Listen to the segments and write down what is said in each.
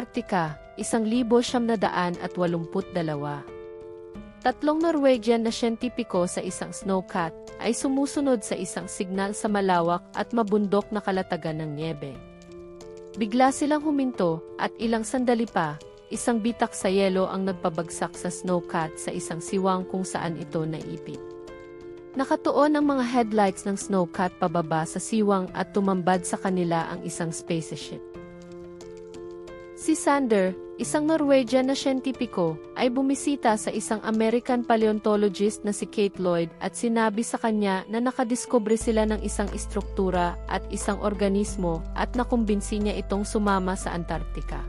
Antarctica, 1,782. Tatlong Norwegian na siyentipiko sa isang snowcat ay sumusunod sa isang signal sa malawak at mabundok na kalatagan ng niebe. Bigla silang huminto at ilang sandali pa, isang bitak sa yelo ang nagpabagsak sa snowcat sa isang siwang kung saan ito naipit. Nakatuon ang mga headlights ng snowcat pababa sa siwang at tumambad sa kanila ang isang spaceship. Si Sander, isang Norwegian na siyentipiko, ay bumisita sa isang American paleontologist na si Kate Lloyd at sinabi sa kanya na nakadiskubre sila ng isang istruktura at isang organismo at nakumbinsi niya itong sumama sa Antarctica.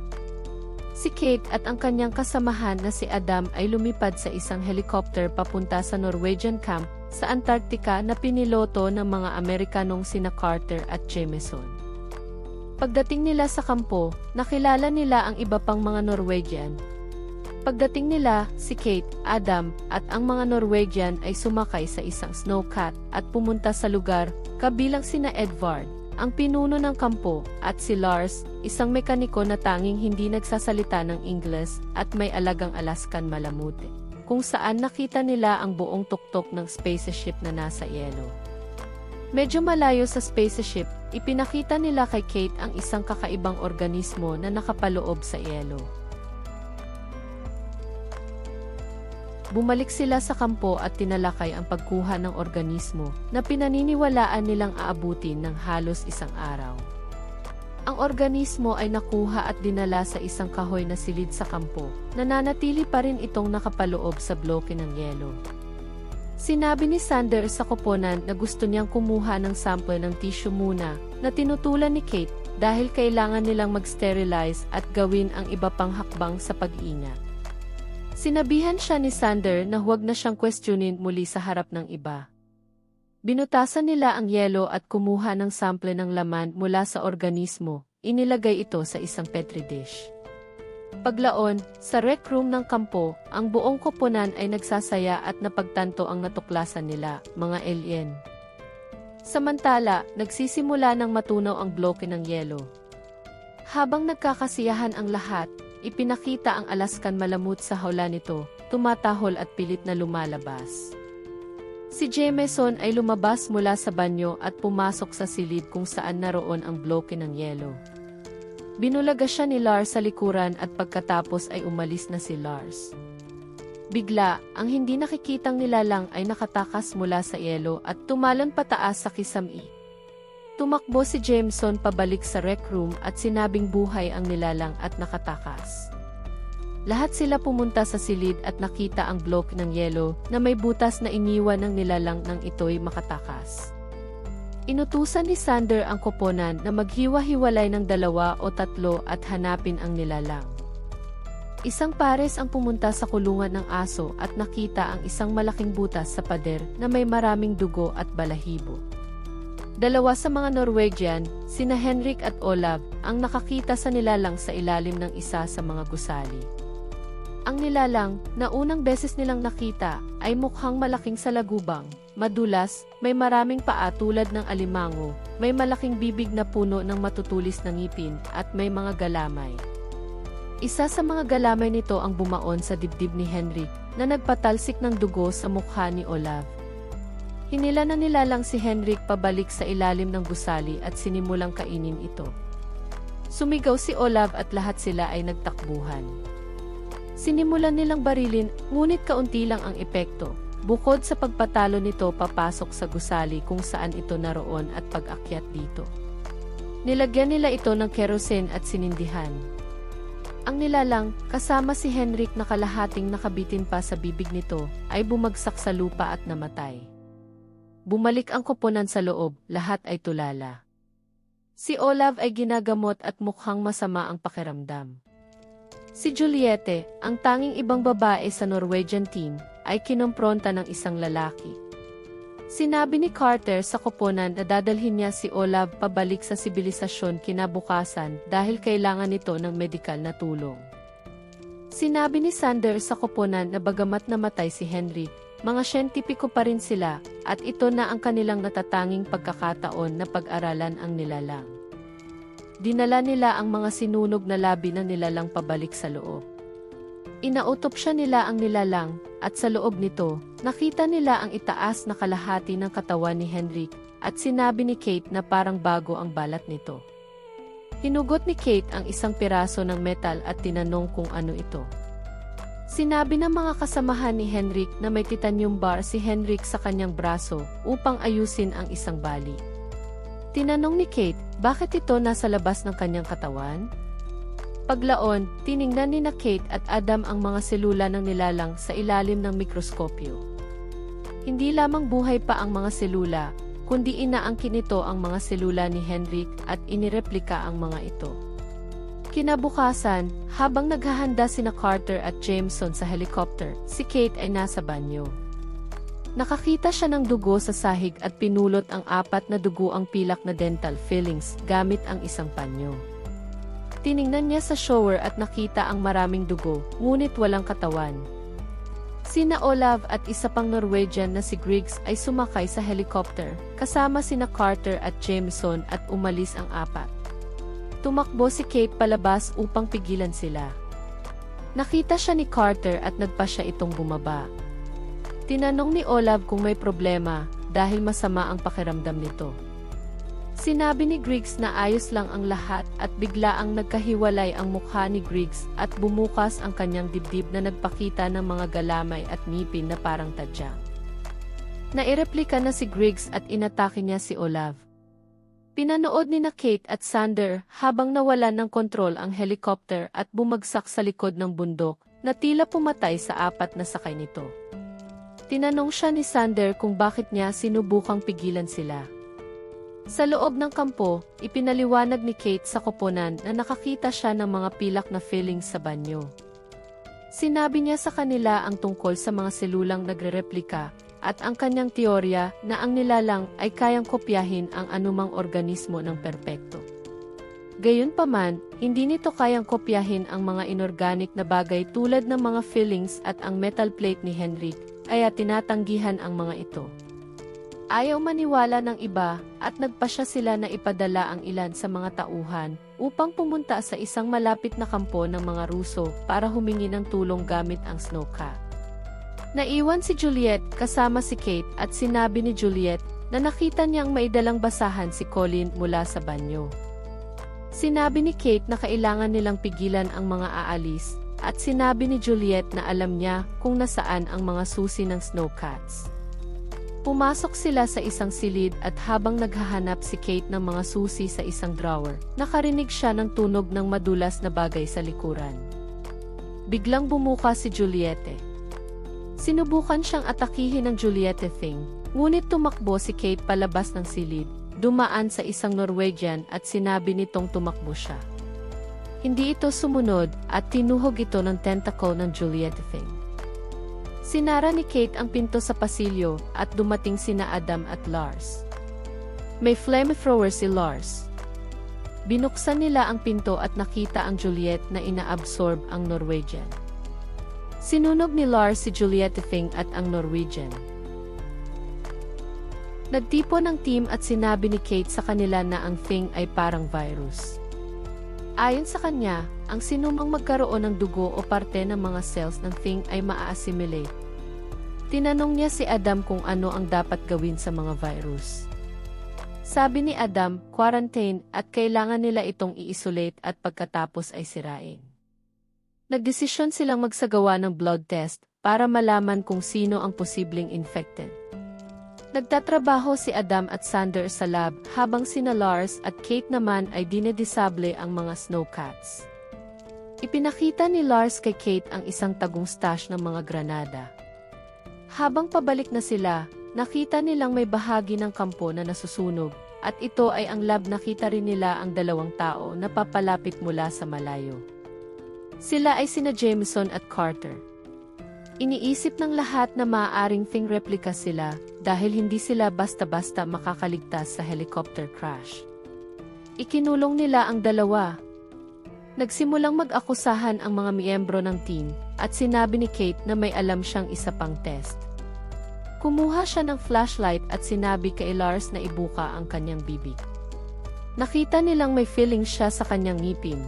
Si Kate at ang kanyang kasamahan na si Adam ay lumipad sa isang helicopter papunta sa Norwegian camp sa Antarctica na piniloto ng mga Amerikanong sina Carter at Jameson. Pagdating nila sa kampo, nakilala nila ang iba pang mga Norwegian. Pagdating nila, si Kate, Adam, at ang mga Norwegian ay sumakay sa isang snowcat at pumunta sa lugar, kabilang sina Edvard, ang pinuno ng kampo, at si Lars, isang mekaniko na tanging hindi nagsasalita ng Ingles at may alagang Alaskan Malamute, kung saan nakita nila ang buong tuktok ng spaceship na nasa yelo. Medyo malayo sa spaceship, ipinakita nila kay Kate ang isang kakaibang organismo na nakapaloob sa yelo. Bumalik sila sa kampo at tinalakay ang pagkuha ng organismo na pinaniniwalaan nilang aabutin ng halos isang araw. Ang organismo ay nakuha at dinala sa isang kahoy na silid sa kampo. Nananatili pa rin itong nakapaloob sa bloke ng yelo. Sinabi ni Sander sa koponan na gusto niyang kumuha ng sample ng tissue muna na tinutulan ni Kate dahil kailangan nilang mag-sterilize at gawin ang iba pang hakbang sa pag-ingat. Sinabihan siya ni Sander na huwag na siyang questionin muli sa harap ng iba. Binutasan nila ang yelo at kumuha ng sample ng laman mula sa organismo, inilagay ito sa isang petri dish. Paglaon, sa rec room ng kampo, ang buong koponan ay nagsasaya at napagtanto ang natuklasan nila, mga alien. Samantala, nagsisimula ng matunaw ang bloke ng yelo. Habang nagkakasiyahan ang lahat, ipinakita ang Alaskan malamut sa hawla nito, tumatahol at pilit na lumalabas. Si Jameson ay lumabas mula sa banyo at pumasok sa silid kung saan naroon ang bloke ng yelo. Binulaga siya ni Lars sa likuran at pagkatapos ay umalis na si Lars. Bigla, ang hindi nakikitang nilalang ay nakatakas mula sa yelo at tumalon pataas sa kisami. Tumakbo si Jameson pabalik sa rec room at sinabing buhay ang nilalang at nakatakas. Lahat sila pumunta sa silid at nakita ang block ng yelo na may butas na iniwan ng nilalang nang ito'y makatakas. Inutusan ni Sander ang koponan na maghiwa-hiwalay ng dalawa o tatlo at hanapin ang nilalang. Isang pares ang pumunta sa kulungan ng aso at nakita ang isang malaking butas sa pader na may maraming dugo at balahibo. Dalawa sa mga Norwegian, sina Henrik at Olav, ang nakakita sa nilalang sa ilalim ng isa sa mga gusali. Ang nilalang, na unang beses nilang nakita, ay mukhang malaking salagubang, madulas, may maraming paa tulad ng alimango, may malaking bibig na puno ng matutulis na ngipin, at may mga galamay. Isa sa mga galamay nito ang bumaon sa dibdib ni Henry, na nagpatalsik ng dugo sa mukha ni Olav. Hinila na nilalang si Henrik pabalik sa ilalim ng gusali at sinimulang kainin ito. Sumigaw si Olav at lahat sila ay nagtakbuhan. Sinimulan nilang barilin, ngunit kaunti lang ang epekto. Bukod sa pagpatalo nito papasok sa gusali kung saan ito naroon at pag-akyat dito. Nilagyan nila ito ng kerosene at sinindihan. Ang nilalang, kasama si Henrik na kalahating nakabitin pa sa bibig nito, ay bumagsak sa lupa at namatay. Bumalik ang koponan sa loob, lahat ay tulala. Si Olav ay ginagamot at mukhang masama ang pakiramdam. Si Juliette, ang tanging ibang babae sa Norwegian team, ay kinompronta ng isang lalaki. Sinabi ni Carter sa koponan na dadalhin niya si Olav pabalik sa sibilisasyon kinabukasan dahil kailangan nito ng medikal na tulong. Sinabi ni Sander sa koponan na bagamat namatay si Henry, mga siyentipiko pa rin sila at ito na ang kanilang natatanging pagkakataon na pag-aralan ang nilalang. Dinala nila ang mga sinunog na labi ng nilalang pabalik sa loob. Inautopsya nila ang nilalang, at sa loob nito, nakita nila ang itaas na kalahati ng katawan ni Henrik, at sinabi ni Kate na parang bago ang balat nito. Hinugot ni Kate ang isang piraso ng metal at tinanong kung ano ito. Sinabi ng mga kasamahan ni Henrik na may titanium bar si Henrik sa kanyang braso upang ayusin ang isang bali. Tinanong ni Kate, bakit ito nasa labas ng kanyang katawan? Paglaon, tiningnan ni na Kate at Adam ang mga selula ng nilalang sa ilalim ng mikroskopyo. Hindi lamang buhay pa ang mga selula, kundi inaangkin nito ang mga selula ni Henrik at inireplika ang mga ito. Kinabukasan, habang naghahanda sina Carter at Jameson sa helicopter, si Kate ay nasa banyo. Nakakita siya ng dugo sa sahig at pinulot ang apat na dugo ang pilak na dental fillings gamit ang isang panyo. Tiningnan niya sa shower at nakita ang maraming dugo, ngunit walang katawan. Sina Olav at isa pang Norwegian na si Griggs ay sumakay sa helicopter, kasama sina Carter at Jameson at umalis ang apat. Tumakbo si Kate palabas upang pigilan sila. Nakita siya ni Carter at nagpa siya itong bumaba. Tinanong ni Olav kung may problema dahil masama ang pakiramdam nito. Sinabi ni Griggs na ayos lang ang lahat at bigla ang nagkahiwalay ang mukha ni Griggs at bumukas ang kanyang dibdib na nagpakita ng mga galamay at ngipin na parang tadya. Naireplika na si Griggs at inatake niya si Olav. Pinanood ni na Kate at Sander habang nawalan ng kontrol ang helicopter at bumagsak sa likod ng bundok na tila pumatay sa apat na sakay nito. Tinanong siya ni Sander kung bakit niya sinubukang pigilan sila. Sa loob ng kampo, ipinaliwanag ni Kate sa koponan na nakakita siya ng mga pilak na fillings sa banyo. Sinabi niya sa kanila ang tungkol sa mga selulang nagre-replika at ang kanyang teorya na ang nilalang ay kayang kopyahin ang anumang organismo ng perpekto. Gayunpaman, hindi nito kayang kopyahin ang mga inorganic na bagay tulad ng mga fillings at ang metal plate ni Henrik, kaya tinatanggihan ang mga ito. Ayaw maniwala ng iba at nagpasya sila na ipadala ang ilan sa mga tauhan upang pumunta sa isang malapit na kampo ng mga Ruso para humingi ng tulong gamit ang snowcat. Naiwan si Juliet kasama si Kate at sinabi ni Juliet na nakita niyang may dalang basahan si Colin mula sa banyo. Sinabi ni Kate na kailangan nilang pigilan ang mga aalis at sinabi ni Juliet na alam niya kung nasaan ang mga susi ng snowcats. Pumasok sila sa isang silid at habang naghahanap si Kate ng mga susi sa isang drawer, nakarinig siya ng tunog ng madulas na bagay sa likuran. Biglang bumuka si Juliette. Sinubukan siyang atakihin ng Juliette Thing, ngunit tumakbo si Kate palabas ng silid, dumaan sa isang Norwegian at sinabi nitong tumakbo siya. Hindi ito sumunod at tinuhog ito ng tentacle ng Juliette Thing. Sinara ni Kate ang pinto sa pasilyo at dumating sina Adam at Lars. May flamethrower si Lars. Binuksan nila ang pinto at nakita ang Juliet na inaabsorb ang Norwegian. Sinunog ni Lars si Juliet Fing at ang Norwegian. Nagtipo ng team at sinabi ni Kate sa kanila na ang Thing ay parang virus. Ayon sa kanya, ang sinumang magkaroon ng dugo o parte ng mga cells ng Thing ay maa-assimilate. Tinanong niya si Adam kung ano ang dapat gawin sa mga virus. Sabi ni Adam, quarantine at kailangan nila itong i-isolate at pagkatapos ay sirain. Nagdesisyon silang magsagawa ng blood test para malaman kung sino ang posibleng infected. Nagtatrabaho si Adam at Sander sa lab habang sina Lars at Kate naman ay dinedisable ang mga snowcats. Ipinakita ni Lars kay Kate ang isang tagong stash ng mga granada. Habang pabalik na sila, nakita nilang may bahagi ng kampo na nasusunog at ito ay ang lab nakita rin nila ang dalawang tao na papalapit mula sa malayo. Sila ay sina Jameson at Carter. Iniisip ng lahat na maaaring thing replica sila dahil hindi sila basta-basta makakaligtas sa helicopter crash. Ikinulong nila ang dalawa. Nagsimulang mag-akusahan ang mga miyembro ng team at sinabi ni Kate na may alam siyang isa pang test. Kumuha siya ng flashlight at sinabi kay Lars na ibuka ang kanyang bibig. Nakita nilang may feeling siya sa kanyang ngipin.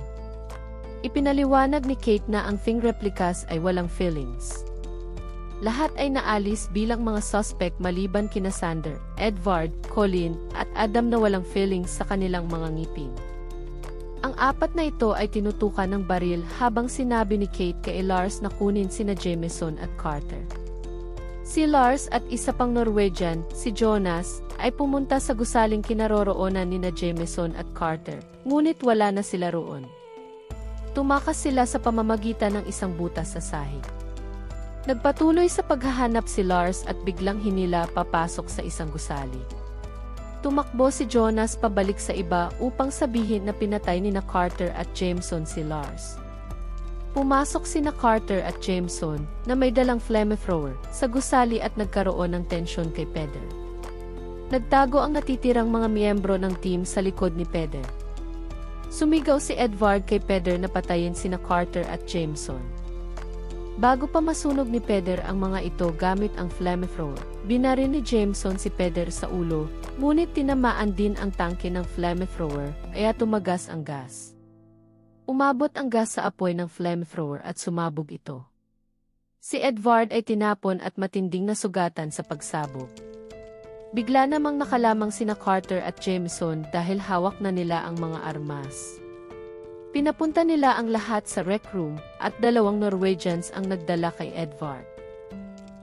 Ipinaliwanag ni Kate na ang Thing replicas ay walang feelings. Lahat ay naalis bilang mga suspect maliban kina Sander, Edward, Colin, at Adam na walang feelings sa kanilang mga ngipin. Ang apat na ito ay tinutukan ng baril habang sinabi ni Kate kay Lars na kunin sina Jameson at Carter. Si Lars at isa pang Norwegian, si Jonas, ay pumunta sa gusaling kinaroroonan ni na Jameson at Carter, ngunit wala na sila roon. Tumakas sila sa pamamagitan ng isang butas sa sahig. Nagpatuloy sa paghahanap si Lars at biglang hinila papasok sa isang gusali. Tumakbo si Jonas pabalik sa iba upang sabihin na pinatay ni na Carter at Jameson si Lars. Pumasok si na Carter at Jameson na may dalang flamethrower sa gusali at nagkaroon ng tensyon kay Peder. Nagtago ang natitirang mga miyembro ng team sa likod ni Peder. Sumigaw si Edward kay Peder na patayin sina Carter at Jameson. Bago pa masunog ni Peder ang mga ito gamit ang flamethrower, binaril ni Jameson si Peder sa ulo, ngunit tinamaan din ang tangke ng flamethrower, kaya tumagas ang gas. Umabot ang gas sa apoy ng flamethrower at sumabog ito. Si Edward ay tinapon at matinding nasugatan sa pagsabog. Bigla namang nakalamang sina Carter at Jameson dahil hawak na nila ang mga armas. Pinapunta nila ang lahat sa rec room at dalawang Norwegians ang nagdala kay Edward.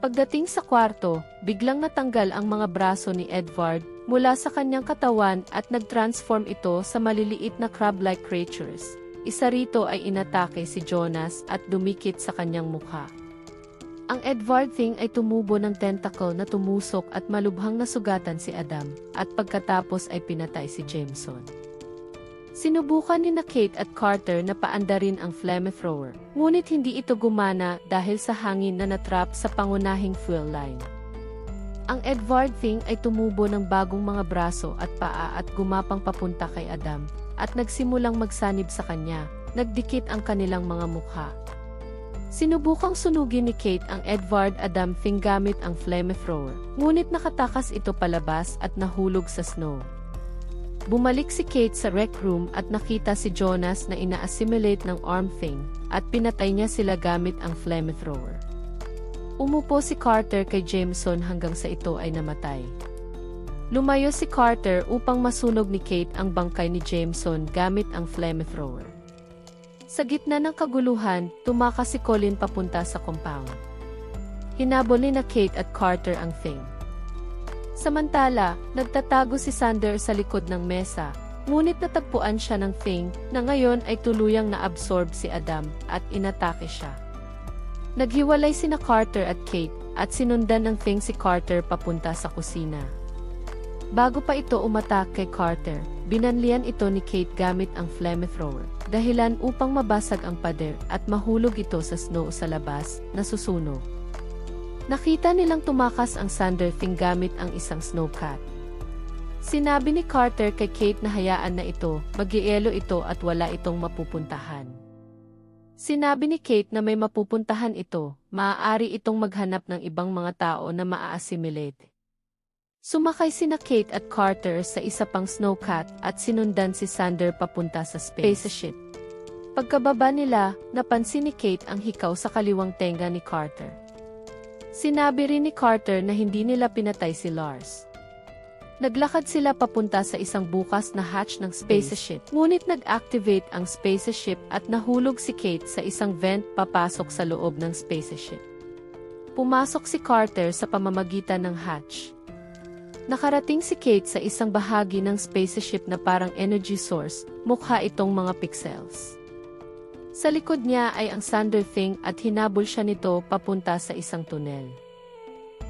Pagdating sa kwarto, biglang natanggal ang mga braso ni Edward mula sa kanyang katawan at nag-transform ito sa maliliit na crab-like creatures. Isa rito ay inatake si Jonas at dumikit sa kanyang mukha. Ang Edward thing ay tumubo ng tentacle na tumusok at malubhang nasugatan si Adam, at pagkatapos ay pinatay si Jameson. Sinubukan ni na Kate at Carter na paandarin ang flamethrower, ngunit hindi ito gumana dahil sa hangin na natrap sa pangunahing fuel line. Ang Edward thing ay tumubo ng bagong mga braso at paa at gumapang papunta kay Adam, at nagsimulang magsanib sa kanya, nagdikit ang kanilang mga mukha. Sinubukang sunugin ni Kate ang Edward Adam thing gamit ang flamethrower, ngunit nakatakas ito palabas at nahulog sa snow. Bumalik si Kate sa rec room at nakita si Jonas na ina-assimilate ng arm thing at pinatay niya sila gamit ang flamethrower. Umupo si Carter kay Jameson hanggang sa ito ay namatay. Lumayo si Carter upang masunog ni Kate ang bangkay ni Jameson gamit ang flamethrower. Sa gitna ng kaguluhan, tumakas si Colin papunta sa compound. Hinabol ni na Kate at Carter ang thing. Samantala, nagtatago si Sander sa likod ng mesa, ngunit natagpuan siya ng Thing na ngayon ay tuluyang naabsorb si Adam at inatake siya. Naghiwalay sina Carter at Kate at sinundan ng Thing si Carter papunta sa kusina. Bago pa ito umatak kay Carter, binanlian ito ni Kate gamit ang flamethrower, dahilan upang mabasag ang pader at mahulog ito sa snow sa labas, na susunog. Nakita nilang tumakas ang Sander thing gamit ang isang snowcat. Sinabi ni Carter kay Kate na hayaan na ito, mag-ielo ito at wala itong mapupuntahan. Sinabi ni Kate na may mapupuntahan ito, maaari itong maghanap ng ibang mga tao na maa-assimilate. Sumakay sina Kate at Carter sa isa pang snowcat at sinundan si Sander papunta sa spaceship. Pagkababa nila, napansin ni Kate ang hikaw sa kaliwang tenga ni Carter. Sinabi rin ni Carter na hindi nila pinatay si Lars. Naglakad sila papunta sa isang bukas na hatch ng spaceship, ngunit nag-activate ang spaceship at nahulog si Kate sa isang vent papasok sa loob ng spaceship. Pumasok si Carter sa pamamagitan ng hatch. Nakarating si Kate sa isang bahagi ng spaceship na parang energy source, mukha itong mga pixels. Sa likod niya ay ang Sander Thing at hinabol siya nito papunta sa isang tunel.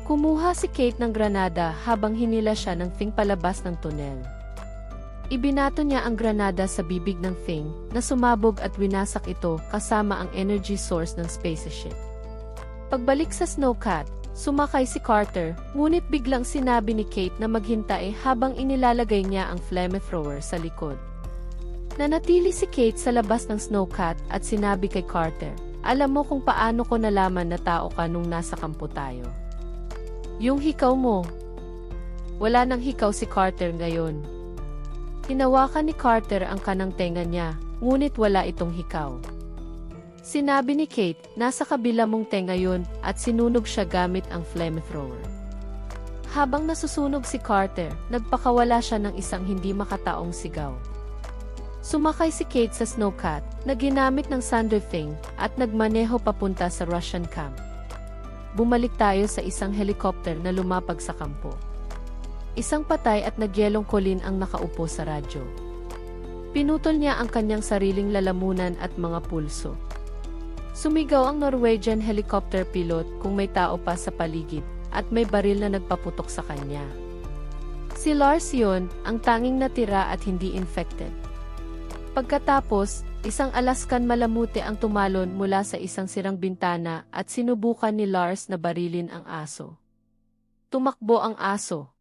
Kumuha si Kate ng granada habang hinila siya ng Thing palabas ng tunel. Ibinato niya ang granada sa bibig ng Thing na sumabog at winasak ito kasama ang energy source ng spaceship. Pagbalik sa Snowcat, sumakay si Carter, ngunit biglang sinabi ni Kate na maghintay habang inilalagay niya ang flamethrower sa likod. Nanatili si Kate sa labas ng snowcat at sinabi kay Carter, Alam mo kung paano ko nalaman na tao ka nung nasa kampo tayo. Yung hikaw mo. Wala nang hikaw si Carter ngayon. Hinawakan ni Carter ang kanang tenga niya, ngunit wala itong hikaw. Sinabi ni Kate, nasa kabila mong tenga yun at sinunog siya gamit ang flamethrower. Habang nasusunog si Carter, nagpakawala siya ng isang hindi makataong sigaw. Sumakay si Kate sa snowcat na ginamit ng Sandrifting at nagmaneho papunta sa Russian camp. Bumalik tayo sa isang helicopter na lumapag sa kampo. Isang patay at nagyelong kolin ang nakaupo sa radyo. Pinutol niya ang kanyang sariling lalamunan at mga pulso. Sumigaw ang Norwegian helicopter pilot kung may tao pa sa paligid at may baril na nagpaputok sa kanya. Si Lars yun, ang tanging natira at hindi infected. Pagkatapos, isang Alaskan malamuti ang tumalon mula sa isang sirang bintana at sinubukan ni Lars na barilin ang aso. Tumakbo ang aso.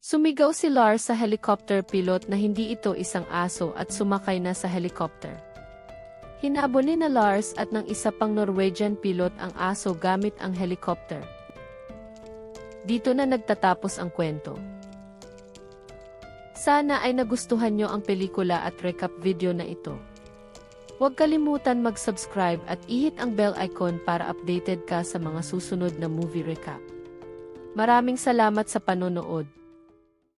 Sumigaw si Lars sa helicopter pilot na hindi ito isang aso at sumakay na sa helicopter. Hinabol ni na Lars at ng isa pang Norwegian pilot ang aso gamit ang helicopter. Dito na nagtatapos ang kwento. Sana ay nagustuhan nyo ang pelikula at recap video na ito. Huwag kalimutan mag-subscribe at ihit ang bell icon para updated ka sa mga susunod na movie recap. Maraming salamat sa panonood.